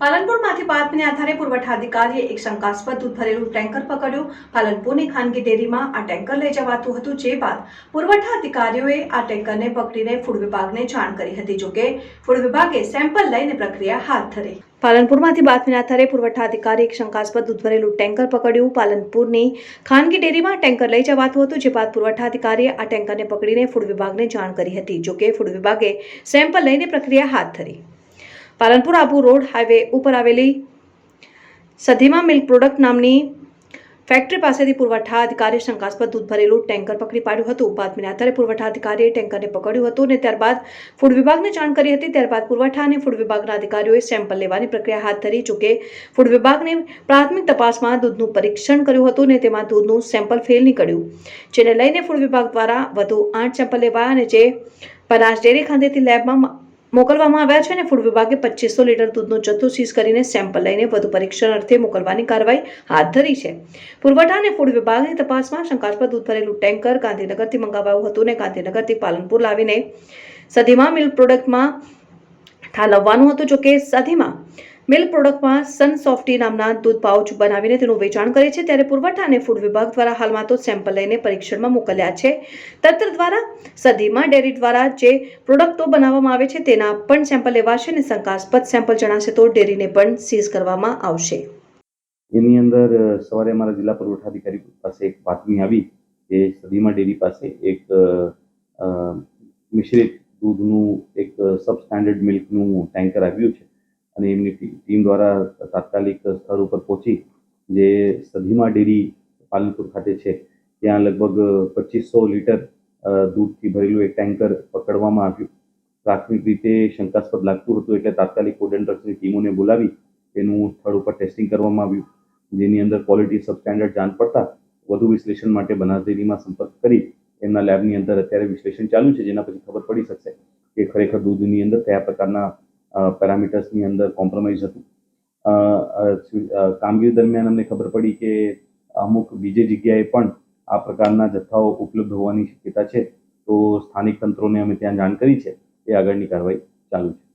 પાલનપુરમાંથી બાતમીને આધારે પુરવઠા અધિકારીએ એક શંકાસ્પદ દૂધ ભરેલું ટેન્કર પકડ્યું. પાલનપુરની ખાનગી ડેરીમાં આ ટેન્કર લઈ જવાતું હતું, જે બાદ પુરવઠા અધિકારીઓએ આ ટેન્કરને પકડીને ફૂડ વિભાગને જાણ કરી હતી, જોકે ફૂડ વિભાગે સેમ્પલ લઈને પ્રક્રિયા હાથ ધરી. પાલનપુરમાંથી બાતમીના આધારે પુરવઠા અધિકારી એક શંકાસ્પદ દૂધ ભરેલું ટેન્કર પકડ્યું. પાલનપુરની ખાનગી ડેરીમાં ટેન્કર લઈ જવાતું હતું, જે બાદ પુરવઠા અધિકારીએ આ ટેન્કરને પકડીને ફૂડ વિભાગને જાણ કરી હતી, જોકે ફૂડ વિભાગે સેમ્પલ લઈને પ્રક્રિયા હાથ ધરી. પાલનપુર આબુ રોડ હાઈવે ઉપર આવેલી સધીમા મિલ્ક પ્રોડક્ટ નામની ફેક્ટરી પાસેથી પુરવઠા અધિકારી શંકાસ્પદ દૂધ ભરેલું ટેન્કર પકડી પાડ્યું હતું. બાતમીના આધારે પુરવઠા અધિકારીએ ટેન્કરને પકડ્યું હતું અને ત્યારબાદ ફૂડ વિભાગને જાણ કરી હતી. ત્યારબાદ પુરવઠા અને ફૂડ વિભાગના અધિકારીઓએ સેમ્પલ લેવાની પ્રક્રિયા હાથ ધરી જોકે ફૂડ વિભાગને પ્રાથમિક તપાસમાં દૂધનું પરીક્ષણ કર્યું હતું અને તેમાં દૂધનું સેમ્પલ ફેલ નીકળ્યું, જેને લઈને ફૂડ વિભાગ દ્વારા વધુ આઠ સેમ્પલ લેવાયા અને જે બનાસ ડેરી ખાતેથી લેબમાં મોકલવામાં આવ્યા છે અને ફૂડ વિભાગે પચીસો લીટર દૂધનો જથ્થો સીઝ કરીને સેમ્પલ લઈને વધુ પરીક્ષણ અર્થે મોકલવાની કાર્યવાહી હાથ ધરી છે. પુરવઠા અને ફૂડ વિભાગની તપાસમાં શંકાસ્પદ દૂધ ભરેલું ટેન્કર ગાંધીનગરથી મંગાવાયું હતું અને ગાંધીનગરથી પાલનપુર લાવીને સધીમા મિલ્ક પ્રોડક્ટમાં ઠાલવવાનું હતું, જોકે સધીમા મિલ્ક પ્રોડક્ટમાં સન સોફ્ટી નામના દૂધ પાઉચ બનાવીને તેનું વેચાણ કરે છે ત્યારે પુરવઠા અને ફૂડ વિભાગ દ્વારા હાલમાં તો સેમ્પલ લઈને પરીક્ષણમાં મોકલ્યા છે. તંત્ર દ્વારા સદીમાં ડેરી દ્વારા જે પ્રોડક્ટો બનાવવામાં આવે છે તેના પણ સેમ્પલ લેવાશે અને શંકાસ્પદ સેમ્પલ જણાશે તો ડેરીને પણ સીઝ કરવામાં આવશે. એની અંદર સવારે અમારા જિલ્લા પુરવઠા અધિકારી પાસે એક બાતમી આવી કે સદીમાં ડેરી પાસે એક મિશ્રિત દૂધનું એક સબ સ્ટાન્ડર્ડ મિલ્કનું ટેન્કર આવ્યું છે. અને એમની ટીમ દ્વારા તાત્કાલિક સ્થળ ઉપર પહોંચી જે સધીમા ડેરી પાલનપુર ખાતે છે, ત્યાં લગભગ પચીસો લીટર દૂધથી ભરેલું એક ટેન્કર પકડવામાં આવ્યું. પ્રાથમિક રીતે શંકાસ્પદ લાગતું હતું એટલે તાત્કાલિક ફૂડ એન્ડ ડ્રગ્સની ટીમોને બોલાવી તેનું સ્થળ ઉપર ટેસ્ટિંગ કરવામાં આવ્યું, જેની અંદર ક્વોલિટી સબસ્ટેન્ડર્ડ જાણ પડતા વધુ વિશ્લેષણ માટે બનાસ ડેરીમાં સંપર્ક કરી એમના લેબની અંદર અત્યારે વિશ્લેષણ ચાલુ છે, જેના પછી ખબર પડી શકશે કે ખરેખર દૂધની અંદર કયા પ્રકારના પેરામીટર્સની અંદર કોમ્પ્રોમાઇઝ હતું. કામગીરી દરમિયાન અમને ખબર પડી કે અમુક બીજી જગ્યાએ પણ આ પ્રકારના જથ્થાઓ ઉપલબ્ધ હોવાની શક્યતા છે. તો સ્થાનિક તંત્રોને અમે ત્યાં જાણ કરી છે. એ આગળની કાર્યવાહી ચાલુ છે.